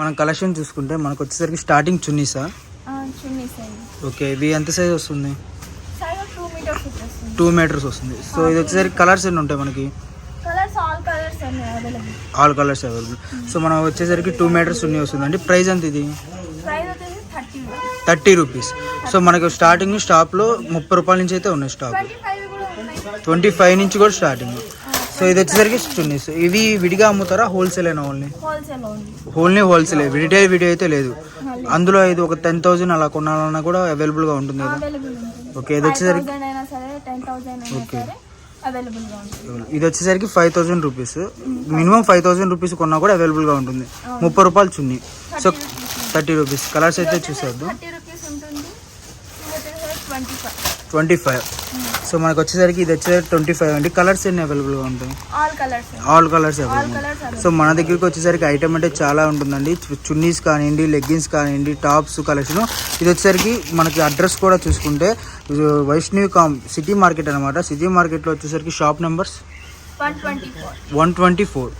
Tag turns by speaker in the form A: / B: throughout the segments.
A: మనం కలెక్షన్ చూసుకుంటే మనకు వచ్చేసరికి స్టార్టింగ్ చున్నీసా
B: అండి
A: ఓకే ఇవి ఎంత సైజ్ వస్తుంది?
B: టూ మీటర్స్
A: వస్తుంది. సో ఇది వచ్చేసరికి కలర్స్ ఎన్ని ఉంటాయి మనకి?
B: ఆల్ కలర్స్ అవైలబుల్
A: సో మనం వచ్చేసరికి టూ మీటర్స్ చున్నీ వస్తుంది. అంటే ప్రైస్ ఎంత ఇది?
B: థర్టీ
A: రూపీస్ సో మనకు స్టార్టింగ్ స్టాప్లో ముప్పై రూపాయల నుంచి అయితే ఉన్నాయి స్టాప్
B: ఉన్నాయి.
A: ట్వంటీ ఫైవ్ నుంచి కూడా స్టార్టింగ్ సో ఇది వచ్చేసరికి చున్నీస్ ఇవి విడిగా అమ్ముతారా? హోల్సేల్ అయినా only
B: only
A: wholesale retail video అయితే లేదు. అందులో ఇది ఒక టెన్ థౌసండ్ అలా కొనాలన్నా కూడా అవైలబుల్గా ఉంటుంది కదా? ఓకే ఇది వచ్చేసరికి
B: ఉంటుంది.
A: ఇది వచ్చేసరికి five thousand rupees minimum five thousand rupees కొన్నా కూడా అవైలబుల్గా ఉంటుంది. ముప్పై రూపాయలు చున్నీ. సో థర్టీ రూపీస్ కలర్స్ అయితే చూసేద్దాం.
B: ట్వంటీ ఫైవ్
A: సో మనకు వచ్చేసరికి ఇది వచ్చేసరికి ట్వంటీ ఫైవ్ అండి. కలర్స్ ఎన్ని అవైలబుల్గా ఉంటాయి?
B: All colours
A: all colours
B: all
A: available so మన దగ్గరికి వచ్చేసరికి ఐటమ్ అంటే చాలా ఉంటుందండి. చున్నీస్ కానివ్వండి లెగ్గిన్స్ కానివ్వండి టాప్స్ కలెక్షన్ ఇది వచ్చేసరికి మనకి అడ్రస్ కూడా చూసుకుంటే వైష్ణవి కామ్ సిటీ మార్కెట్ అనమాట సిటీ మార్కెట్లో వచ్చేసరికి shop numbers
B: one twenty four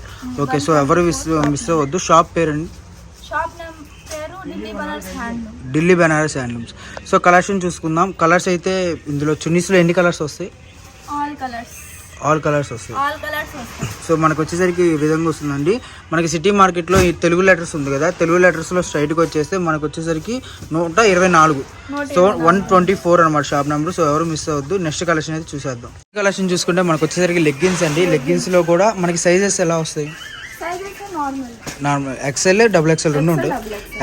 A: okay so ఎవరు మిస్ మిస్ అవ్వద్దు. షాప్
B: పేరు Delhi Banaras
A: handlooms so collection చూసుకుందాం. కలర్స్ అయితే ఇందులో చున్నీస్లో ఎన్ని కలర్స్ వస్తాయి?
B: All colours.
A: ఆల్ కలర్స్ వస్తాయి. సో మనకు వచ్చేసరికి ఈ విధంగా వస్తుందండి. మనకి సిటీ మార్కెట్లో ఈ తెలుగు లెటర్స్ ఉంది కదా తెలుగు లెటర్స్లో స్ట్రైట్గా వచ్చేస్తే మనకు వచ్చేసరికి నూట ఇరవై నాలుగు. సో వన్ ట్వంటీ ఫోర్ అనమాట షాప్ నెంబర్. సో ఎవరు మిస్ అవ్వద్దు. నెక్స్ట్ కలెక్షన్ అయితే చూసేద్దాం. కలెక్షన్ చూసుకుంటే మనకు వచ్చేసరికి లెగ్గిన్స్ అండి. లెగ్గిన్స్లో కూడా మనకి సైజెస్ ఎలా వస్తాయి?
B: Normal.
A: Normal. XL double XL రెండు ఉంటాయి.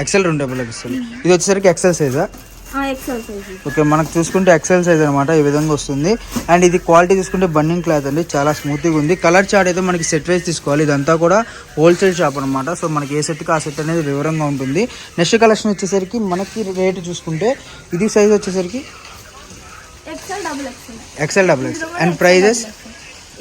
A: ఎక్సెల్ రెండు డబుల్ ఎక్సెల్ ఇది వచ్చేసరికి ఎక్సెల్ సైజా ఓకే మనకు చూసుకుంటే ఎక్సెల్ సైజ్ అనమాట ఈ విధంగా వస్తుంది. అండ్ ఇది క్వాలిటీ చూసుకుంటే బన్నింగ్ క్లాత్ అండి చాలా స్మూత్గా ఉంది. కలర్ చార్ట్ అయితే మనకి సెట్ వైజ్ తీసుకోవాలి. ఇదంతా కూడా హోల్సేల్ షాప్ అనమాట సో మనకి ఏ సెట్కి ఆ సెట్ అనేది వివరంగా ఉంటుంది. నెక్స్ట్ కలెక్షన్ వచ్చేసరికి మనకి రేట్ చూసుకుంటే ఇది సైజ్ వచ్చేసరికి
B: XL double XL
A: XL double X and prices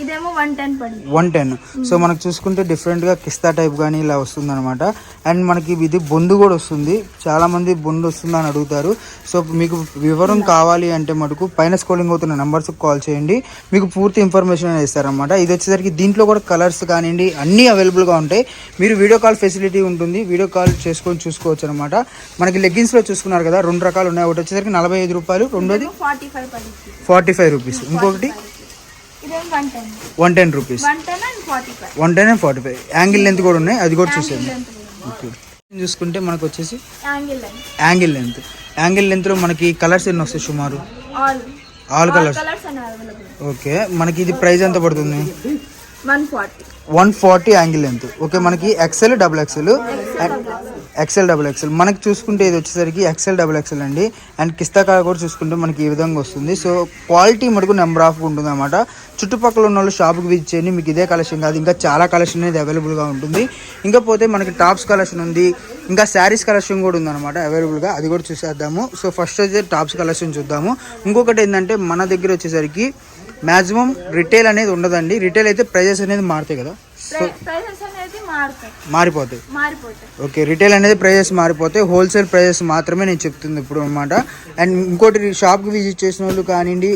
B: ఇదేమో వన్ టెన్ పడింది.
A: వన్ టెన్ సో మనకు చూసుకుంటే డిఫరెంట్గా కిస్తా టైప్ కానీ ఇలా వస్తుంది అనమాట అండ్ మనకి ఇది బొందు కూడా వస్తుంది. చాలా మంది బొందు వస్తుందని అడుగుతారు. సో మీకు వివరం కావాలి అంటే మటుకు పైన స్కోలింగ్ అవుతున్న నెంబర్స్కి కాల్ చేయండి. మీకు పూర్తి ఇన్ఫర్మేషన్ ఇస్తారనమాట ఇది వచ్చేసరికి దీంట్లో కూడా కలర్స్ కానివ్వండి అన్నీ అవైలబుల్గా ఉంటాయి. మీరు వీడియో కాల్ ఫెసిలిటీ ఉంటుంది. వీడియో కాల్ చేసుకొని చూసుకోవచ్చు అనమాట మనకి లెగ్గిన్స్లో చూసుకున్నారు కదా రెండు రకాలు ఉన్నాయి. ఒకటి వచ్చేసరికి నలభై ఐదు రూపాయలు రెండోది
B: ఫార్టీ ఫైవ్
A: రూపీస్ ఇంకొకటి
B: one ten
A: rupees
B: one ten and forty five
A: ankle length కూడా ఉన్నాయి. అది కూడా చూసేయండి. ఓకే చూసుకుంటే మనకు వచ్చేసి
B: యాంగిల్
A: లెంత్ యాంగిల్ లెంత్లో మనకి కలర్స్ ఎన్ని వస్తాయి సుమారు?
B: ఆల్
A: కలర్స్ ఓకే మనకి ఇది ప్రైస్ ఎంత పడుతుంది?
B: One forty
A: one forty ankle length okay మనకి XL double XL XL double XL మనకి చూసుకుంటే ఇది వచ్చేసరికి ఎక్సెల్ డబుల్ ఎక్సెల్ అండి. అండ్ కిస్తా కార్ కూడా చూసుకుంటే మనకి ఈ విధంగా వస్తుంది. సో క్వాలిటీ మటుకు నెంబర్ ఆఫ్ ఉంటుంది అనమాట చుట్టుపక్కల ఉన్న వాళ్ళు షాప్కి విజిట్ చేయండి. మీకు ఇదే కలెక్షన్ కాదు. ఇంకా చాలా కలెక్షన్ అనేది అవైలబుల్గా ఉంటుంది. ఇంకా పోతే మనకి టాప్స్ కలెక్షన్ ఉంది. ఇంకా శారీస్ కలెక్షన్ కూడా ఉందన్నమాట అవైలబుల్గా అది కూడా చూసేద్దాము. సో ఫస్ట్ అయితే టాప్స్ కలెక్షన్ చూద్దాము. ఇంకొకటి ఏంటంటే మన దగ్గర వచ్చేసరికి మ్యాక్సిమం రిటైల్ అనేది ఉండదండి. రిటైల్ అయితే ప్రైజెస్ అనేది మారుతాయి కదా.
B: ప్రైసెస్ అనేది మారుతాయి.
A: మారిపోతాయి.
B: మారిపోతాయి.
A: ఓకే రిటైల్ అనేది ప్రైజెస్ మారిపోతాయి. హోల్సేల్ ప్రైజెస్ మాత్రమే నేను చెప్తుంది ఇప్పుడు అనమాట అండ్ ఇంకోటి షాప్కి విజిట్ చేసిన వాళ్ళు కానివ్వండి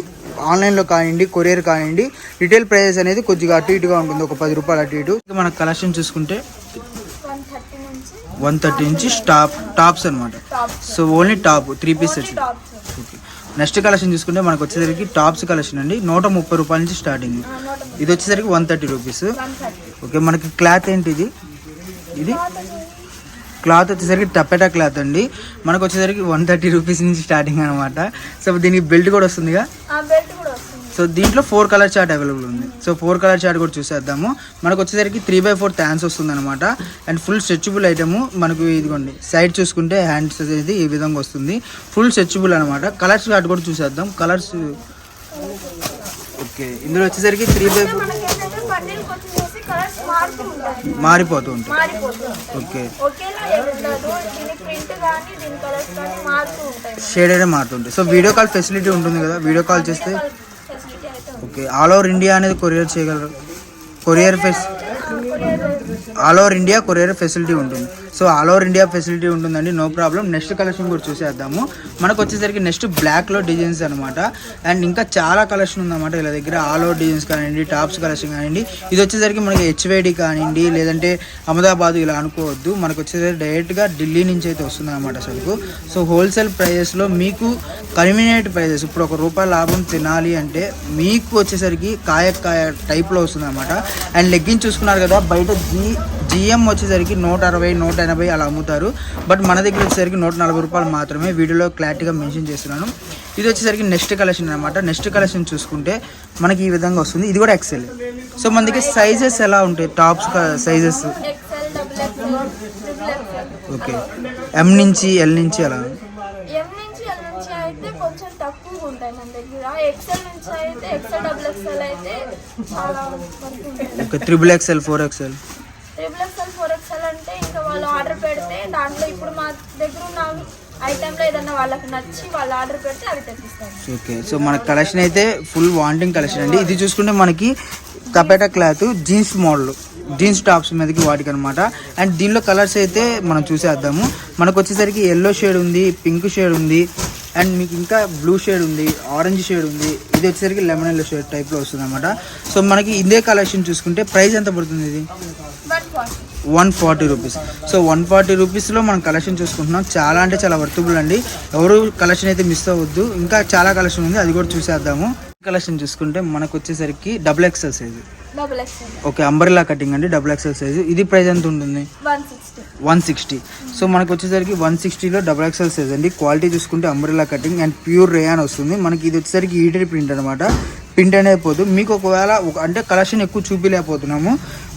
A: ఆన్లైన్లో కానివ్వండి కొరియర్ కానివ్వండి రిటైల్ ప్రైజెస్ అనేది కొద్దిగా అటు ఇటుగా ఉంటుంది. ఒక పది రూపాయలు అటు ఇటు. మన కలెక్షన్ చూసుకుంటే
B: వన్ థర్టీ నుంచి
A: టాప్ టాప్స్ అనమాట so only top three piece sets next collection చూసుకుంటే మనకు వచ్చేసరికి టాప్స్ కలెక్షన్ అండి. నూట ముప్పై రూపాయల నుంచి స్టార్టింగ్. ఇది వచ్చేసరికి వన్ థర్టీ రూపీస్. ఓకే మనకి క్లాత్ ఏంటి ఇది? ఇది క్లాత్ వచ్చేసరికి టపెటా క్లాత్ అండి. మనకు వచ్చేసరికి వన్ థర్టీ రూపీస్ నుంచి స్టార్టింగ్ అనమాట సో దీనికి బెల్ట్ కూడా వస్తుందిగా?
B: బెల్ట్
A: సో దీంట్లో ఫోర్ కలర్ చార్ట్ అవైలబుల్ ఉంది. సో ఫోర్ కలర్ చార్ట్ కూడా చూసేద్దాము. మనకు వచ్చేసరికి త్రీ బై ఫోర్ థ్యాన్స్ వస్తుంది అనమాట అండ్ ఫుల్ స్ట్రెచబుల్ ఐటమ్ మనకు ఇదిగోండి సైడ్ చూసుకుంటే హ్యాండ్స్ అనేది ఈ విధంగా వస్తుంది. ఫుల్ స్ట్రెచబుల్ అనమాట కలర్స్ చార్ట్ కూడా చూసేద్దాం. కలర్స్ ఓకే ఇందులో వచ్చేసరికి త్రీ బై ఫోర్ మారిపోతూ ఉంటాయి. ఓకే షేడ్ అయితే మారుతుంటాయి సో వీడియో కాల్ ఫెసిలిటీ ఉంటుంది కదా. వీడియో కాల్ చేస్తే. ఓకే ఆల్ ఓవర్ ఇండియా అనేది కొరియర్ చేయగలరు. Courier ఫెస్ all over India courier facility ఉంటుంది. So all over India facility ఉంటుందండి నో ప్రాబ్లం. నెక్స్ట్ కలెక్షన్ కూడా చూసేద్దాము. మనకు వచ్చేసరికి నెక్స్ట్ బ్లాక్లో డిజైన్స్ అనమాట అండ్ ఇంకా చాలా కలెక్షన్ ఉందన్నమాట వీళ్ళ దగ్గర. ఆల్ ఓవర్ డిజైన్స్ కానివ్వండి టాప్స్ కలెక్షన్ కానివ్వండి. ఇది వచ్చేసరికి మనకి హెచ్వైడి కానివ్వండి లేదంటే అహ్మదాబాద్ ఇలా అనుకోవద్దు. మనకు వచ్చేసరికి డైరెక్ట్గా ఢిల్లీ నుంచి అయితే వస్తుంది అనమాట అసలు సో హోల్సేల్ ప్రైజెస్లో మీకు కన్వీనియంట్ ప్రైజెస్ ఇప్పుడు ఒక రూపాయి లాభం తినాలి అంటే మీకు వచ్చేసరికి కాయ కాయ టైప్లో వస్తుంది అనమాట అండ్ లెగ్గిన్ చూసుకున్నారు కదా బయట జీ జిఎం వచ్చేసరికి నూట అరవై నూట ఎనభై అలా అమ్ముతారు. బట్ మన దగ్గర వచ్చేసరికి నూట నలభై రూపాయలు మాత్రమే వీడియోలో క్లారిటీగా మెన్షన్ చేస్తున్నాను. ఇది వచ్చేసరికి నెక్స్ట్ కలెక్షన్ అనమాట నెక్స్ట్ కలెక్షన్ చూసుకుంటే మనకి ఈ విధంగా వస్తుంది. ఇది కూడా ఎక్సెల్ సో మన దగ్గర సైజెస్ ఎలా ఉంటాయి? టాప్స్ సైజెస్ ఓకే ఎం నుంచి ఎల్ నుంచి అలా? Okay triple XL four XL
B: triple XL four XL అంటే ఇంకా వాళ్ళు ఆర్డర్ పెడితే దాంట్లో ఇప్పుడు మా దగ్గర ఉన్న ఐటెంలో ఏదన్నా వాళ్ళకి నచ్చి వాళ్ళు ఆర్డర్ పెడితే అవి తెప్పిస్తారు.
A: ఓకే సో మన కలెక్షన్ అయితే ఫుల్ వాంటింగ్ కలెక్షన్ అండి. ఇది చూసుకుంటే మనకి taffeta cloth jeans model jeans tops మీదకి వాటికి అనమాట అండ్ దీనిలో కలర్స్ అయితే మనం చూసేద్దాము. మనకు వచ్చేసరికి ఎల్లో షేడ్ ఉంది పింక్ షేడ్ ఉంది అండ్ మీకు ఇంకా బ్లూ షేడ్ ఉంది ఆరెంజ్ షేడ్ ఉంది. ఇది వచ్చేసరికి లెమన్ ఎల్లో షేడ్ టైప్లో వస్తుంది అనమాట సో మనకి ఇదే కలెక్షన్ చూసుకుంటే ప్రైస్ ఎంత పడుతుంది ఇది?
B: One forty
A: rupees so one forty రూపీస్లో మనం కలెక్షన్ చూసుకుంటున్నాం. చాలా అంటే చాలా వర్తబుల్ అండి. ఎవరు కలెక్షన్ అయితే మిస్ అవ్వద్దు. ఇంకా చాలా కలెక్షన్ ఉంది. అది కూడా చూసేద్దాము. కలెక్షన్ చూసుకుంటే మనకు వచ్చేసరికి double XL size okay umbrella cutting అండి డబుల్ ఎక్సెల్ సైజు ఇది ప్రైస్ ఎంత ఉంటుంది?
B: వన్ సిక్స్టీ
A: సో మనకు వచ్చేసరికి వన్ సిక్స్టీలో డబుల్ ఎక్సెల్ సైజ్ అండి. క్వాలిటీ చూసుకుంటే umbrella cutting and pure rayon వస్తుంది. మనకి ఇది వచ్చేసరికి ఈటరీ ప్రింట్ అనమాట ప్రింట్ అనేది పోదు మీకు ఒకవేళ ఒక అంటే కలెక్షన్ ఎక్కువ చూపించలేకపోతున్నాము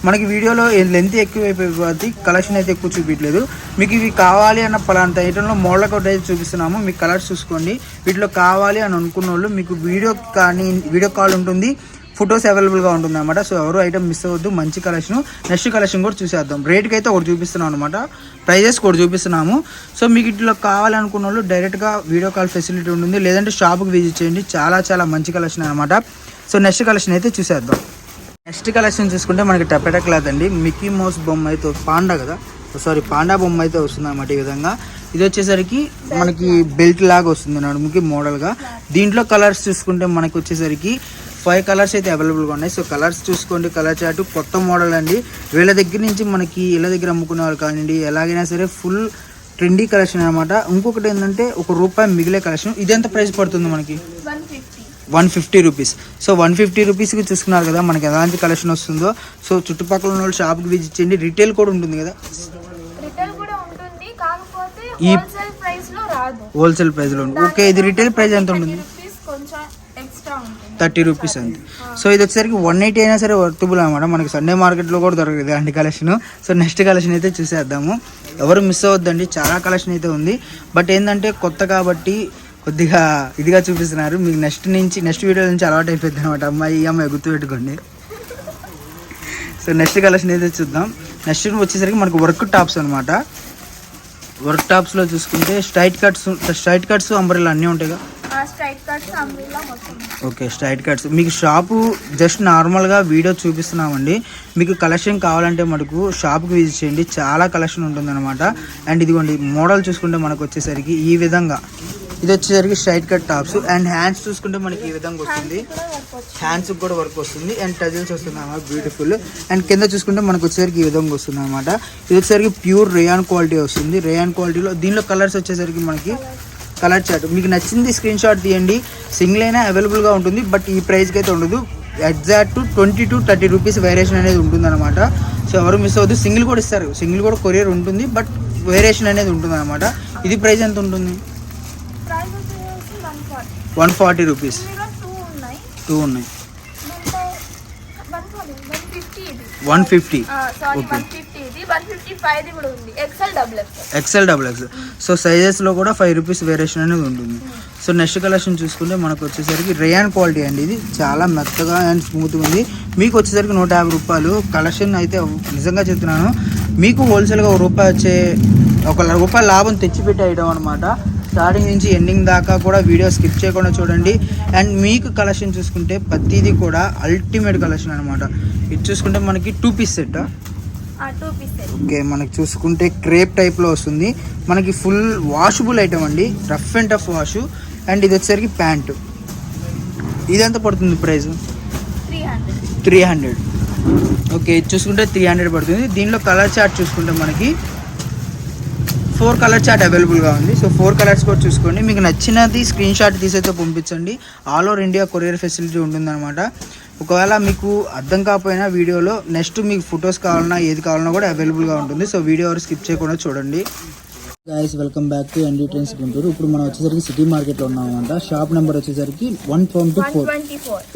A: మనకి వీడియోలో లెంత్ ఎక్కువ అయిపోయి కలెక్షన్ అయితే ఎక్కువ చూపించలేదు మీకు ఇవి కావాలి అన్న పలాంత ఐటెంలో మోడల్ ఒకటి అయితే చూపిస్తున్నాము. మీకు కలర్స్ చూసుకోండి. వీటిలో కావాలి అని అనుకున్న వాళ్ళు మీకు వీడియో కానీ వీడియో కాల్ ఉంటుంది. ఫొటోస్ అవైలబుల్గా ఉంటుంది అనమాట సో ఎవరు ఐటమ్ మిస్ అవ్వద్దు. మంచి కలెక్షన్ నెక్స్ట్ కలెక్షన్ కూడా చూసేద్దాం. రేట్కి అయితే ఒకటి చూపిస్తున్నాం అనమాట ప్రైజెస్ కూడా చూపిస్తున్నాము. సో మీకు ఇట్లా కావాలనుకున్న వాళ్ళు డైరెక్ట్గా వీడియో కాల్ ఫెసిలిటీ ఉంటుంది. లేదంటే షాప్కి విజిట్ చేయండి. చాలా చాలా మంచి కలెక్షన్ అనమాట సో నెక్స్ట్ కలెక్షన్ అయితే చూసేద్దాం. నెక్స్ట్ కలెక్షన్ చూసుకుంటే మనకి టపెటా క్లాత్ అండి. మిక్కీ మౌస్ బొమ్మ అయితే పాండా కదా? సారీ పాండా బొమ్మ అయితే వస్తుంది అనమాట ఈ విధంగా. ఇది వచ్చేసరికి మనకి బెల్ట్ లాగా వస్తుంది నడుముకి మోడల్గా దీంట్లో కలర్స్ చూసుకుంటే మనకి వచ్చేసరికి ఫైవ్ కలర్స్ అయితే అవైలబుల్గా ఉన్నాయి. సో కలర్స్ చూసుకోండి. కలర్ చార్ట్ కొత్త మోడల్ అండి. వీళ్ళ దగ్గర నుంచి మనకి ఇళ్ళ దగ్గర అమ్ముకునే వాళ్ళు కానివ్వండి ఎలాగైనా సరే ఫుల్ ట్రెండీ కలెక్షన్ అనమాట ఇంకొకటి ఏంటంటే ఒక రూపాయి మిగిలే కలెక్షన్ ఇది ఎంత ప్రైస్ పడుతుంది మనకి?
B: One fifty
A: rupees. So one fifty రూపీస్కి చూసుకున్నారు కదా మనకి ఎలాంటి కలెక్షన్ వస్తుందో. సో చుట్టుపక్కల ఉన్న వాళ్ళు షాప్కి విజిట్ చేయండి. రిటైల్ కూడా ఉంటుంది కదా? ఈ-
B: హోల్సేల్
A: ప్రైస్లో ఓకే ఇది రిటైల్ ప్రైస్ ఎంత ఉంటుంది
B: రూపీస్ కొంచెం ఎక్స్ట్రా ఉంటుంది
A: థర్టీ రూపీస్ అంతే. సో ఇది వచ్చేసరికి వన్ ఎయిటీ అయినా సరే వర్తబుల్ అనమాట మనకి సండే మార్కెట్లో కూడా దొరకదు అండి కలెక్షన్ సో నెక్స్ట్ కలెక్షన్ అయితే చూసేద్దాము. ఎవరు మిస్ అవ్వద్దండి. చాలా కలెక్షన్ అయితే ఉంది. బట్ ఏంటంటే కొత్త కాబట్టి కొద్దిగా ఇదిగా చూపిస్తున్నారు. మీకు నెక్స్ట్ నుంచి నెక్స్ట్ వీడియో నుంచి అలవాటు అయిపోద్ది అనమాట అమ్మాయి ఈ అమ్మాయి గుర్తుపెట్టుకోండి సో నెక్స్ట్ కలెక్షన్ అయితే చూద్దాం. నెక్స్ట్ వచ్చేసరికి మనకు వర్క్ టాప్స్ అనమాట వర్క్ టాప్స్లో చూసుకుంటే straight cuts straight cuts umbrella అన్నీ ఉంటాయిగా.
B: ఆ స్ట్రైట్ కట్స్ అంబ్రిల్లా మొత్తం
A: ఓకే స్ట్రైట్ కట్స్. మీకు షాపు జస్ట్ నార్మల్గా వీడియో చూపిస్తున్నామండి. మీకు కలెక్షన్ కావాలంటే మనకు షాప్కి విజిట్ చేయండి. చాలా కలెక్షన్ ఉంటుందన్నమాట. అండ్ ఇదిగోండి మోడల్ చూసుకుంటే మనకు వచ్చేసరికి ఈ విధంగా. ఇది వచ్చేసరికి straight cut tops. And hands చూసుకుంటే మనకి ఈ విధంగా వస్తుంది. హ్యాండ్స్ కూడా వర్క్ వస్తుంది. అండ్ టజిల్స్ వస్తుంది అన్నమాట బ్యూటిఫుల్ అండ్ కింద చూసుకుంటే మనకు వచ్చేసరికి ఈ విధంగా వస్తుంది అనమాట ఇది వచ్చేసరికి ప్యూర్ రేయాన్ క్వాలిటీ వస్తుంది. రేయాన్ క్వాలిటీలో దీనిలో కలర్స్ వచ్చేసరికి మనకి కలర్ చార్ట్. మీకు నచ్చింది స్క్రీన్ షాట్ తీయండి. సింగిల్ అయినా అవైలబుల్గా ఉంటుంది బట్ ఈ ప్రైస్కి అయితే ఉండదు. Exact twenty to thirty rupees variation అనేది ఉంటుంది అనమాట సో ఎవరు మిస్ అవ్వద్దు. సింగిల్ కూడా ఇస్తారు. సింగిల్ కూడా కొరియర్ ఉంటుంది బట్ వేరియేషన్ అనేది ఉంటుంది అనమాట ఇది ప్రైస్ ఎంత ఉంటుంది?
B: వన్ ఫార్టీ
A: రూపీస్
B: టూ ఉన్నాయి. వన్ ఫిఫ్టీ ఇది వన్ ఫిఫ్టీ ఫైవ్ కూడా ఉంది. XL double X
A: XL double XL so సైజెస్లో కూడా ఫైవ్ రూపీస్ వేరియేషన్ అనేది ఉంటుంది. సో నెక్స్ట్ కలెక్షన్ చూసుకుంటే మనకు వచ్చేసరికి రేయాన్ క్వాలిటీ అండి ఇది. చాలా మెత్తగా అండ్ స్మూత్గా ఉంది. మీకు వచ్చేసరికి నూట యాభై రూపాయలు. కలెక్షన్ అయితే నిజంగా చెప్తున్నాను. మీకు హోల్సేల్గా ఒక రూపాయి వచ్చే ఒక రూపాయి లాభం తెచ్చిపెట్టి అనమాట స్టార్టింగ్ నుంచి ఎండింగ్ దాకా కూడా వీడియో స్కిప్ చేయకుండా చూడండి. అండ్ మీకు కలెక్షన్ చూసుకుంటే ప్రతిదీ కూడా అల్టిమేట్ కలెక్షన్ అనమాట ఇది చూసుకుంటే మనకి టూ పీస్ సెట్ ఓకే మనకి చూసుకుంటే క్రేప్ టైప్లో వస్తుంది. మనకి ఫుల్ వాషబుల్ ఐటమ్ అండి. Rough and tough wash. And ఇది వచ్చేసరికి ప్యాంటు. ఇది ఎంత పడుతుంది price
B: three hundred
A: three hundred. Okay ఇది చూసుకుంటే త్రీ హండ్రెడ్ పడుతుంది. దీనిలో కలర్ చార్ట్ చూసుకుంటే మనకి ఫోర్ కలర్ చార్ట్ అవైలబుల్గా ఉంది. సో ఫోర్ కలర్స్ కూడా చూసుకోండి. మీకు నచ్చినది స్క్రీన్ షాట్ తీసైతే పంపించండి. All over India courier facility ఉంటుందన్నమాట. ఒకవేళ మీకు అర్థం కాకపోయినా వీడియోలో నెక్స్ట్ మీకు ఫొటోస్ కావాలన్నా ఏది కావాలన్నా కూడా అవైలబుల్గా ఉంటుంది. సో వీడియో ఎవరు స్కిప్ చేయకుండా చూడండి. Guys welcome back to ND trends Guntur. ఇప్పుడు మనం వచ్చేసరికి సిటీ మార్కెట్లో ఉన్నామంట షాప్ నెంబర్ వచ్చేసరికి one twenty four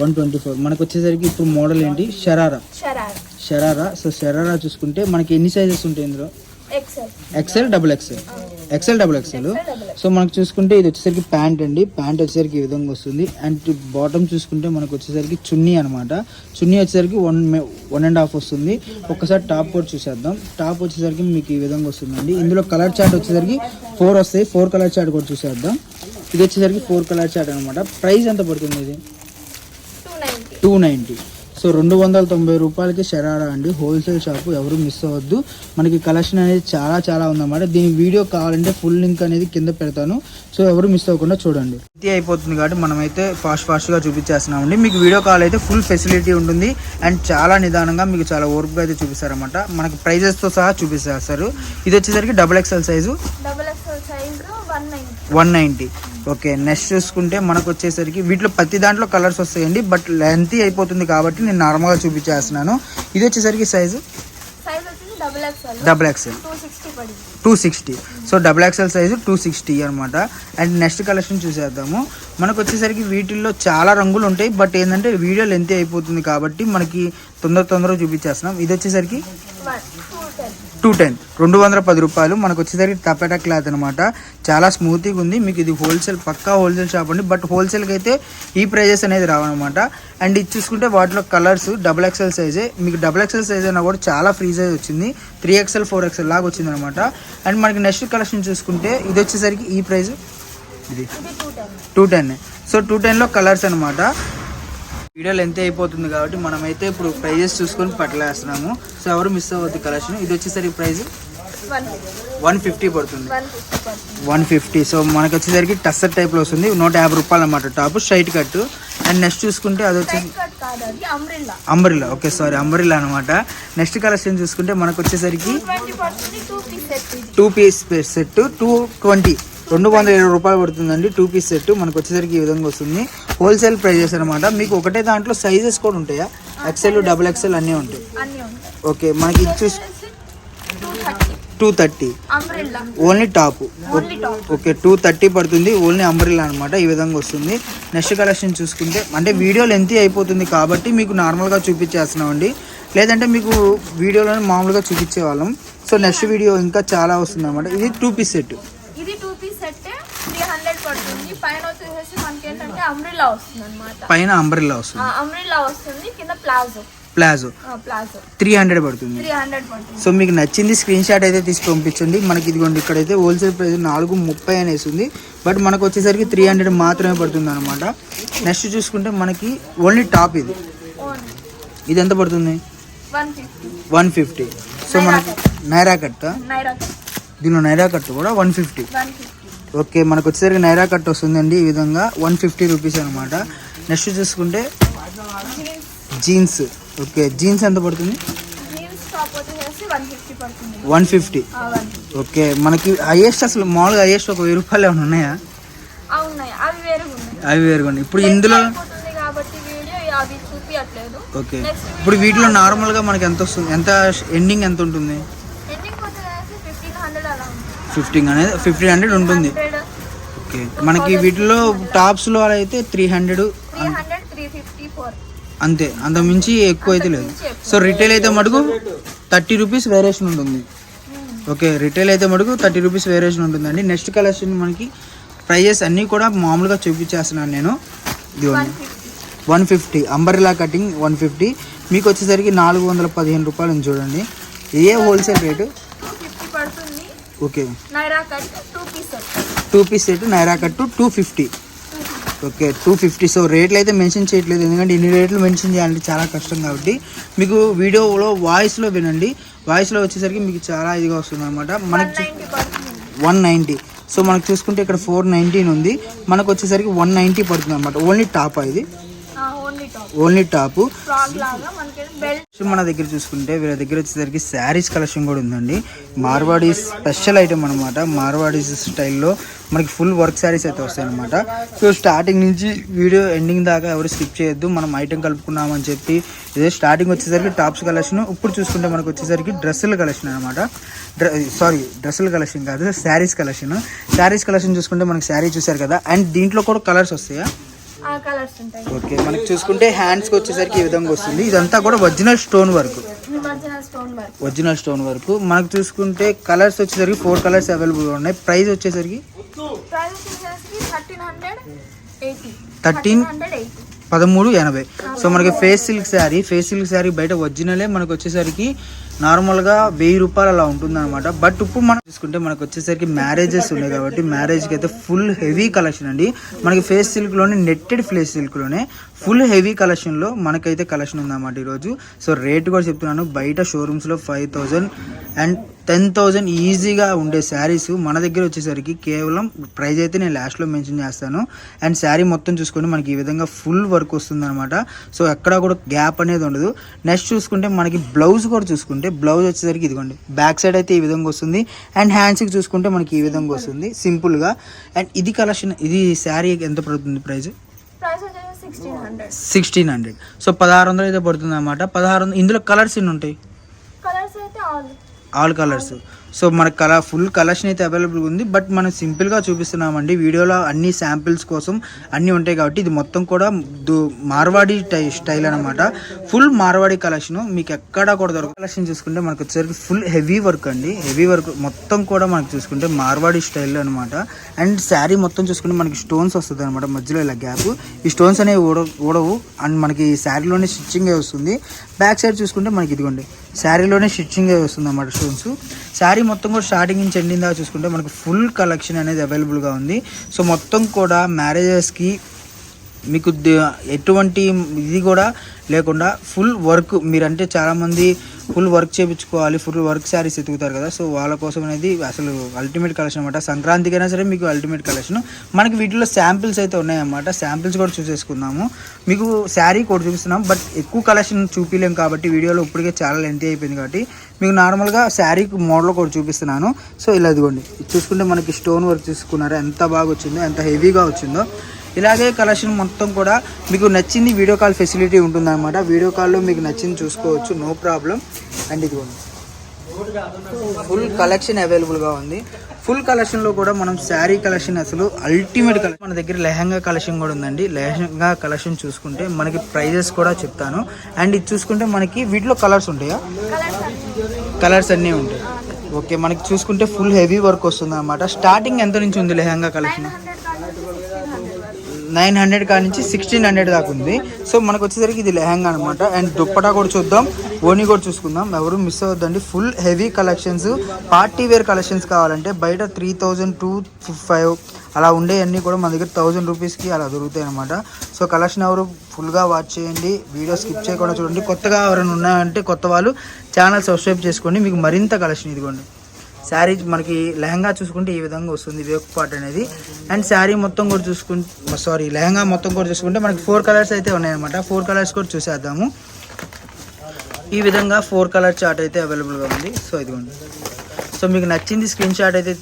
A: one twenty four మనకు వచ్చేసరికి ఇప్పుడు మోడల్ ఏంటి? షరారా
B: షరార్
A: షరారా సో షరారా చూసుకుంటే మనకి ఎన్ని సైజెస్ ఉంటాయి ఇందులో?
B: XL
A: XL double XL XL double XL so మనకు చూసుకుంటే ఇది వచ్చేసరికి ప్యాంట్ అండి. ప్యాంట్ వచ్చేసరికి ఈ విధంగా వస్తుంది. అండ్ బాటమ్ చూసుకుంటే మనకు వచ్చేసరికి చున్నీ అనమాట చున్నీ వచ్చేసరికి వన్ వన్ అండ్ హాఫ్ వస్తుంది. ఒక్కసారి టాప్ కూడా చూసేద్దాం. టాప్ వచ్చేసరికి మీకు ఈ విధంగా వస్తుందండి. ఇందులో కలర్ చార్ట్ వచ్చేసరికి ఫోర్ వస్తాయి. ఫోర్ కలర్ చార్ట్ కూడా చూసేద్దాం. ఇది వచ్చేసరికి ఫోర్ కలర్ చార్ట్ అనమాట ప్రైస్ ఎంత పడుతుంది ఇది?
B: టూ నైంటీ
A: సో రెండు వందల తొంభై రూపాయలకి షరారా అండి. హోల్సేల్ షాపు ఎవరు మిస్ అవ్వద్దు. మనకి కలెక్షన్ అనేది చాలా చాలా ఉందన్నమాట. దీని వీడియో కావాలంటే ఫుల్ లింక్ అనేది కింద పెడతాను. సో ఎవరు మిస్ అవ్వకుండా చూడండి. ఇది అయిపోతుంది కాబట్టి మనమైతే ఫాస్ట్ ఫాస్ట్గా చూపించేస్తున్నామండి. మీకు వీడియో కాల్ అయితే ఫుల్ ఫెసిలిటీ ఉంటుంది. అండ్ చాలా నిదానంగా మీకు చాలా ఓర్పుగా అయితే చూపిస్తారన్నమాట. మనకి ప్రైజెస్తో సహా చూపిస్తారు. ఇది వచ్చేసరికి double XL size
B: double XL size one ninety
A: one ninety okay next చూసుకుంటే మనకు వచ్చేసరికి వీటిలో ప్రతి దాంట్లో కలర్స్ వస్తాయండి బట్ లెంతీ అయిపోతుంది కాబట్టి నేను నార్మల్గా చూపించేస్తున్నాను. ఇది వచ్చేసరికి size
B: double XL two sixty
A: so double XL size two sixty అనమాట అండ్ నెక్స్ట్ కలెక్షన్ చూసేద్దాము. మనకు వచ్చేసరికి వీటిల్లో చాలా రంగులు ఉంటాయి బట్ ఏంటంటే వీడియో లెంతీ అయిపోతుంది కాబట్టి మనకి తొందర తొందరగా చూపించేస్తున్నాం. ఇది వచ్చేసరికి?
B: Two ten.
A: రెండు వందల పది రూపాయలు. మనకు వచ్చేసరికి టపేటా క్లాత్ అనమాట చాలా స్మూత్గా ఉంది. మీకు ఇది హోల్సేల్ పక్కా హోల్సేల్ షాప్ అండి. బట్ హోల్సేల్కి అయితే ఈ ప్రైజెస్ అనేది రావన్నమాట. అండ్ ఇది చూసుకుంటే వాటిలో కలర్స్ డబుల్ ఎక్స్ఎల్ సైజే. మీకు డబుల్ ఎక్స్ఎల్ సైజ్ అయినా కూడా చాలా ఫ్రీ సైజ్ వచ్చింది. త్రీ ఎక్స్ఎల్ ఫోర్ ఎక్స్ఎల్ లాగా వచ్చింది అనమాట అండ్ మనకి నెక్స్ట్ కలెక్షన్ చూసుకుంటే ఇది వచ్చేసరికి ఈ ప్రైస్ ఇది
B: టూ టెన్.
A: సో టూ టెన్లో కలర్స్ అనమాట వీడియో లెంత్ అయిపోతుంది కాబట్టి మనమైతే ఇప్పుడు ప్రైజెస్ చూసుకొని పట్టలేస్తున్నాము సో ఎవరు మిస్ అవ్వద్దు కలెక్షన్ ఇది వచ్చేసరికి ప్రైస్
B: వన్ ఫిఫ్టీ
A: పడుతుంది.
B: వన్ ఫిఫ్టీ
A: సో మనకి వచ్చేసరికి టస్సర్ టైప్లో వస్తుంది. నూట యాభై రూపాయలు అనమాట top straight cut and next చూసుకుంటే అది వచ్చేసి
B: umbrella
A: umbrella okay sorry umbrella అనమాట నెక్స్ట్ కలెక్షన్ చూసుకుంటే మనకు వచ్చేసరికి
B: two piece set
A: two twenty రెండు వందల ఇరవై రూపాయలు పడుతుందండి టూ పీస్ సెట్ మనకు వచ్చేసరికి ఈ విధంగా వస్తుంది. హోల్సేల్ ప్రైజెస్ అనమాట మీకు ఒకటే దాంట్లో సైజెస్ కూడా ఉంటాయా? ఎక్సెల్ డబుల్ ఎక్సెల్ అన్నీ ఉంటాయి. ఓకే మనకి చూసి
B: two thirty
A: only top okay two thirty పడుతుంది. ఓన్లీ అంబ్రిల్లా అనమాట ఈ విధంగా వస్తుంది. నెక్స్ట్ కలెక్షన్ చూసుకుంటే అంటే వీడియో లెంతీ అయిపోతుంది కాబట్టి మీకు నార్మల్గా చూపించేస్తున్నామండి. లేదంటే మీకు వీడియోలోనే మామూలుగా చూపించే వాళ్ళం సో నెక్స్ట్ వీడియో ఇంకా చాలా వస్తుంది అనమాట ఇది టూ పీస్ సెట్
B: ఇది టూ పీస్ సెట్ హండ్రెడ్ పడుతుంది. పైన వచ్చేసి మనకి ఏంటంటే అంబ్రిల్లా వస్తుంది అనమాట
A: పైన అంబ్రిల్లా వస్తుంది.
B: అంబ్రిల్లా వస్తుంది. కింద palazzo.
A: Palazzo.
B: Palazzo.
A: Three hundred పడుతుంది. సో మీకు నచ్చింది స్క్రీన్ షాట్ అయితే తీసి పంపించండి. మనకి ఇదిగోండి ఇక్కడైతే హోల్సేల్ ప్రైస్ నాలుగు ముప్పై అనేసి ఉంది. బట్ మనకు వచ్చేసరికి త్రీ హండ్రెడ్ మాత్రమే పడుతుంది అనమాట నెక్స్ట్ చూసుకుంటే మనకి ఓన్లీ టాప్ ఇది. ఇది ఎంత పడుతుంది?
B: వన్ ఫిఫ్టీ
A: సో మనకి నైరా కట్
B: నైరా
A: దీనిలో నైరా కట్ కూడా వన్ ఫిఫ్టీ ఓకే మనకు వచ్చేసరికి నైరా కట్ వస్తుందండి ఈ విధంగా. వన్ ఫిఫ్టీ రూపీస్ అనమాట నెక్స్ట్ చూసుకుంటే
B: జీన్స్
A: ఓకే జీన్స్ ఎంత పడుతుంది?
B: వన్ ఫిఫ్టీ
A: ఓకే మనకి హైయెస్ట్ అసలు మామూలుగా హైయెస్ట్ ఒక వెయ్యి రూపాయలు ఏమైనా ఉన్నాయా?
B: అవి వేరే ఉన్నాయి.
A: అవి వేరుకోండి ఇప్పుడు ఇందులో ఓకే. ఇప్పుడు వీటిలో నార్మల్గా మనకి ఎంత వస్తుంది? ఎంత ఎండింగ్ ఎంత ఉంటుంది
B: ఎండింగ్ వచ్చేసి ఫిఫ్టీన్ హండ్రెడ్ అలా ఉంది
A: ఫిఫ్టీన్ అనేది ఫిఫ్టీన్ హండ్రెడ్ ఉంటుంది. ఓకే. మనకి వీటిలో టాప్స్లో అయితే త్రీ హండ్రెడ్ అంతే. అంత మించి ఎక్కువ అయితే లేదు. సో రిటైల్ అయితే మటుకు థర్టీ రూపీస్ వేరియేషన్ ఉంటుంది. ఓకే. రిటైల్ అయితే మటుకు థర్టీ రూపీస్ వేరియేషన్ ఉంటుందండి. నెక్స్ట్ కలెక్షన్ మనకి ప్రైజెస్ అన్నీ కూడా మామూలుగా చూపించేస్తున్నాను నేను. ఇదిగోండి
B: one fifty.
A: Umbrella cutting one fifty. మీకు వచ్చేసరికి నాలుగు వందల పదిహేను రూపాయలు చూడండి. ఏ wholesale rate? Okay.
B: Naira cut two piece set.
A: Two piece set Naira cut two fifty. Okay two fifty. So రేట్లు అయితే మెన్షన్ చేయట్లేదు. ఎందుకంటే ఇన్ని రేట్లు మెన్షన్ చేయాలంటే చాలా కష్టం కాబట్టి మీకు వీడియోలో వాయిస్లో వినండి. వాయిస్లో వచ్చేసరికి మీకు చాలా ఇదిగా వస్తుంది అనమాట మనకి వన్ నైంటీ సో మనకు చూసుకుంటే ఇక్కడ ఫోర్ నైంటీన్ ఉంది. మనకు వచ్చేసరికి వన్ నైంటీ పడుతుంది అనమాట ఓన్లీ టాప్ ఇది.
B: Only top.
A: మన దగ్గర చూసుకుంటే వీళ్ళ దగ్గర వచ్చేసరికి శారీస్ కలెక్షన్ కూడా ఉందండి. మార్వాడి స్పెషల్ ఐటమ్ అనమాట మార్వాడి స్టైల్లో మనకి ఫుల్ వర్క్ శారీస్ అయితే వస్తాయి అనమాట సో స్టార్టింగ్ నుంచి వీడియో ఎండింగ్ దాకా ఎవరు స్కిప్ చేయొద్దు. మనం ఐటమ్ కలుపుకున్నామని చెప్పి ఇదే స్టార్టింగ్ వచ్చేసరికి టాప్స్ కలెక్షన్ ఇప్పుడు చూసుకుంటే మనకు వచ్చేసరికి డ్రెస్సుల కలెక్షన్ అనమాట సారీ డ్రెస్సుల కలెక్షన్ కాదు శారీస్ కలెక్షన్ శారీస్ కలెక్షన్ చూసుకుంటే మనకి శారీ చూసారు కదా? అండ్ దీంట్లో కూడా కలర్స్ వస్తాయా?
B: కలర్స్ ఉంటాయి.
A: ఓకే మనకి చూసుకుంటే హ్యాండ్స్కి వచ్చేసరికి ఈ విధంగా వస్తుంది. ఇదంతా కూడా original stone work original stone work మనకు చూసుకుంటే కలర్స్ వచ్చేసరికి ఫోర్ కలర్స్ అవైలబుల్గా ఉన్నాయి. ప్రైస్ వచ్చేసరికి
B: thirteen hundred eighty
A: 13
B: hundred eighty
A: పదమూడు ఎనభై. సో మనకి face silk sari face silk sari బయట ఒరిజినలే మనకు వచ్చేసరికి నార్మల్గా వెయ్యి రూపాయలు అలా ఉంటుంది అనమాట బట్ ఇప్పుడు మనం చూసుకుంటే మనకు వచ్చేసరికి మ్యారేజెస్ ఉన్నాయి కాబట్టి మ్యారేజ్కి అయితే ఫుల్ హెవీ కలెక్షన్ అండి. మనకి ఫేస్ సిల్క్లోనే నెట్టెడ్ ఫేస్ సిల్క్లోనే ఫుల్ హెవీ కలెక్షన్లో మనకైతే కలెక్షన్ ఉందన్నమాట ఈరోజు. సో రేట్ కూడా చెప్తున్నాను. బయట షోరూమ్స్లో five thousand and ten thousand ఈజీగా ఉండే శారీస్ మన దగ్గర వచ్చేసరికి కేవలం ప్రైస్ అయితే నేను లాస్ట్లో మెన్షన్ చేస్తాను. అండ్ శారీ మొత్తం చూసుకుంటే మనకి ఈ విధంగా ఫుల్ వర్క్ వస్తుంది అనమాట సో ఎక్కడ కూడా గ్యాప్ అనేది ఉండదు. నెక్స్ట్ చూసుకుంటే మనకి బ్లౌజ్ కూడా చూసుకుంటే బ్లౌజ్ వచ్చేసరికి ఇదిగోండి బ్యాక్ సైడ్ అయితే ఈ విధంగా వస్తుంది. అండ్ హ్యాండ్స్కి చూసుకుంటే మనకి ఈ విధంగా వస్తుంది. సింపుల్గా అండ్ ఇది కలెక్షన్ ఇది శారీ ఎంత పడుతుంది ప్రైస్
B: సిక్స్టీన్ హండ్రెడ్
A: సో పదహారు వందలు అయితే పడుతుంది అనమాట పదహారు వందలు ఇందులో కలర్స్ ఎన్ని ఉంటాయి?
B: ఆల్.
A: కలర్స్ సో మనకు కల ఫుల్ కలెక్షన్ అయితే అవైలబుల్ ఉంది. బట్ మనం సింపుల్గా చూపిస్తున్నామండి. వీడియోలో అన్ని శాంపిల్స్ కోసం అన్నీ ఉంటాయి కాబట్టి ఇది మొత్తం కూడా దు- మార్వాడి టై స్టైల్ అనమాట ఫుల్ మార్వాడి కలెక్షన్. మీకు ఎక్కడా కూడా దొరకదు కలెక్షన్ చూసుకుంటే మనకు వచ్చేసరికి ఫుల్ హెవీ వర్క్ అండి. హెవీ వర్క్ మొత్తం కూడా మనకు చూసుకుంటే మార్వాడి స్టైల్ అనమాట అండ్ శారీ మొత్తం చూసుకుంటే మనకి స్టోన్స్ వస్తుంది అనమాట మధ్యలో ఇలా గ్యాప్. ఈ స్టోన్స్ అనేవి ఊడ ఊడవు. అండ్ మనకి శారీలోనే స్టిచ్చింగ్ వస్తుంది. బ్యాక్ సైడ్ చూసుకుంటే మనకి ఇదిగోండి. శారీలోనే స్టిచ్చింగ్ వస్తుంది అన్నమాట స్టోన్స్. శారీ మొత్తం కూడా స్టార్టింగ్ నుంచి ఎండింగ్ దాకా చూసుకుంటే మనకు ఫుల్ కలెక్షన్ అనేది అవైలబుల్గా ఉంది. సో మొత్తం కూడా మ్యారేజెస్కి మీకు ద- ఎటువంటి ఇది కూడా లేకుండా ఫుల్ వర్క్ మీరంటే చాలామంది ఫుల్ వర్క్ చేయించుకోవాలి ఫుల్ వర్క్ శారీస్ ఎతుకుతారు కదా. సో వాళ్ళ కోసం అనేది అసలు అల్టిమేట్ కలెక్షన్ అనమాట సంక్రాంతికైనా సరే మీకు అల్టిమేట్ కలెక్షన్ మనకి వీటిలో శాంపిల్స్ అయితే ఉన్నాయన్నమాట. శాంపిల్స్ కూడా చూసేసుకుందాము. మీకు శారీ కూడా చూపిస్తున్నాం. బట్ ఎక్కువ కలెక్షన్ చూపించలేం కాబట్టి వీడియోలో ఇప్పటికే చాలా లెంతీ అయిపోయింది కాబట్టి మీకు నార్మల్గా శారీ మోడల్ కూడా చూపిస్తున్నాను. సో ఇలా ఇదిగోండి. ఇది చూసుకుంటే మనకి స్టోన్ వర్క్ చూసుకున్నారా? ఎంత బాగా వచ్చిందో ఎంత హెవీగా వచ్చిందో. ఇలాగే కలెక్షన్ మొత్తం కూడా మీకు నచ్చింది వీడియో కాల్ ఫెసిలిటీ ఉంటుందన్నమాట. వీడియో కాల్లో మీకు నచ్చింది చూసుకోవచ్చు నో ప్రాబ్లం. అండ్ ఇదిగోండి. ఫుల్ కలెక్షన్ అవైలబుల్గా ఉంది. ఫుల్ కలెక్షన్లో కూడా మనం శారీ కలెక్షన్ అసలు అల్టిమేట్ కలెక్షన్ మన దగ్గర లెహంగా కలెక్షన్ కూడా ఉందండి. లెహంగా కలెక్షన్ చూసుకుంటే మనకి ప్రైజెస్ కూడా చెప్తాను. అండ్ ఇది చూసుకుంటే మనకి వీటిలో కలర్స్ ఉంటాయా?
B: కలర్స్
A: కలర్స్ అన్నీ ఉంటాయి. ఓకే మనకి చూసుకుంటే ఫుల్ హెవీ వర్క్ వస్తుంది అనమాట స్టార్టింగ్ ఎంత నుంచి ఉంది లెహంగా కలెక్షన్?
B: నైన్ హండ్రెడ్
A: కాడి
B: కానీ సిక్స్టీన్ హండ్రెడ్
A: నుంచి సిక్స్టీన్ హండ్రెడ్ దాకా ఉంది. సో మనకు వచ్చేసరికి ఇది లెహంగా అనమాట అండ్ దుప్పటా కూడా చూద్దాం. ఓని కూడా చూసుకుందాం. ఎవరు miss అవ్వద్దండి. Full heavy collections party wear collections కావాలంటే బయట త్రీ థౌజండ్ టూ ఫైవ్ అలా ఉండేవన్నీ కూడా మన దగ్గర థౌజండ్ రూపీస్కి అలా దొరుకుతాయి అనమాట సో కలెక్షన్ ఎవరు ఫుల్గా వాచ్ చేయండి. వీడియో స్కిప్ చేయకుండా చూడండి. కొత్తగా ఎవరైనా ఉన్నాయంటే కొత్త వాళ్ళు ఛానల్ సబ్స్క్రైబ్ చేసుకోండి. మీకు మరింత కలెక్షన్ ఇదిగోండి. శారీ మనకి లెహంగా చూసుకుంటే ఈ విధంగా వస్తుంది వేక్ పార్ట్ అనేది. అండ్ శారీ మొత్తం కూడా చూసుకుంటే సారీ లెహంగా మొత్తం కూడా చూసుకుంటే మనకి ఫోర్ కలర్స్ అయితే ఉన్నాయన్నమాట. ఫోర్ కలర్స్ కూడా చూసేద్దాము. ఈ విధంగా ఫోర్ కలర్ చార్ట్ అయితే అవైలబుల్గా ఉంది. సో ఇదిగోండి. సో మీకు నచ్చింది స్క్రీన్ షాట్ అయితే